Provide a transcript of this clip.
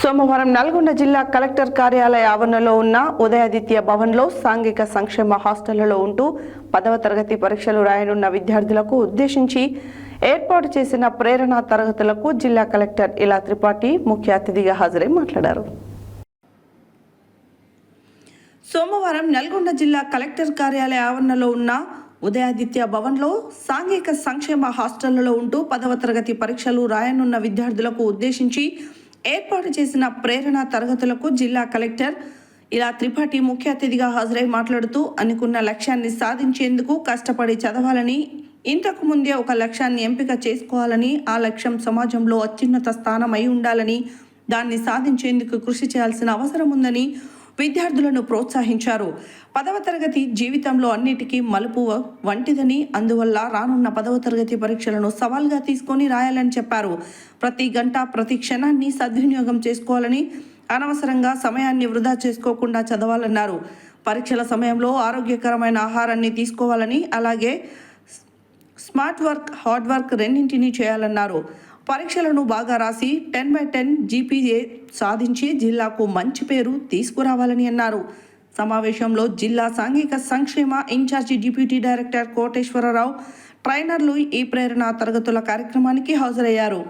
సోమవారం నల్గొండ జిల్లా కలెక్టర్ కార్యాలయ ఆవరణలో ఉన్న ఉదయాదిత్య భవన్లో సాంఘిక సంక్షేమ హాస్టళ్ళలో ఉంటూ పదవ తరగతి పరీక్షలు రాయనున్న విద్యార్థులకు ఉద్దేశించి ఏర్పాటు చేసిన ప్రేరణ తరగతులకు జిల్లా కలెక్టర్ ఇలా త్రిపాఠి ముఖ్య అతిథిగా హాజరై మాట్లాడారు. సోమవారం నల్గొండ జిల్లా కలెక్టర్ కార్యాలయ ఆవరణలో ఉన్న ఉదయాదిత్య భవన్లో సాంఘిక సంక్షేమ హాస్టళ్ళలో ఉంటూ పదవ తరగతి పరీక్షలు రాయనున్న విద్యార్థులకు ఉద్దేశించి ఏర్పాటు చేసిన ప్రేరణ తరగతులకు జిల్లా కలెక్టర్ ఇలా త్రిపాఠి ముఖ్య అతిథిగా హాజరై మాట్లాడుతూ అనుకున్న లక్ష్యాన్ని సాధించేందుకు కష్టపడి చదవాలని ఇంతకు ముందే ఒక లక్ష్యాన్ని ఎంపిక చేసుకోవాలని ఆ లక్ష్యం సమాజంలో అత్యున్నత స్థానం అయి ఉండాలని దాన్ని సాధించేందుకు కృషి చేయాల్సిన అవసరం ఉందని విద్యార్థులను ప్రోత్సహించారు. పదవ తరగతి జీవితంలో అన్నిటికీ మలుపు వంటిదని అందువల్ల రానున్న పదవ తరగతి పరీక్షలను సవాల్గా తీసుకొని రాయాలని చెప్పారు. ప్రతి గంట ప్రతి క్షణాన్ని సద్వినియోగం చేసుకోవాలని అనవసరంగా సమయాన్ని వృధా చేసుకోకుండా చదవాలన్నారు. పరీక్షల సమయంలో ఆరోగ్యకరమైన ఆహారాన్ని తీసుకోవాలని అలాగే స్మార్ట్ వర్క్ హార్డ్ వర్క్ రెండింటినీ చేయాలన్నారు. పరీక్షలను బాగా రాసి టెన్ బై టెన్ జీపీఏ సాధించి జిల్లాకు మంచి పేరు తీసుకురావాలని అన్నారు. సమావేశంలో జిల్లా సాంఘిక సంక్షేమ ఇన్ఛార్జి డిప్యూటీ డైరెక్టర్ కోటేశ్వరరావు ట్రైనర్లు ఈ ప్రేరణ తరగతుల కార్యక్రమానికి హాజరయ్యారు.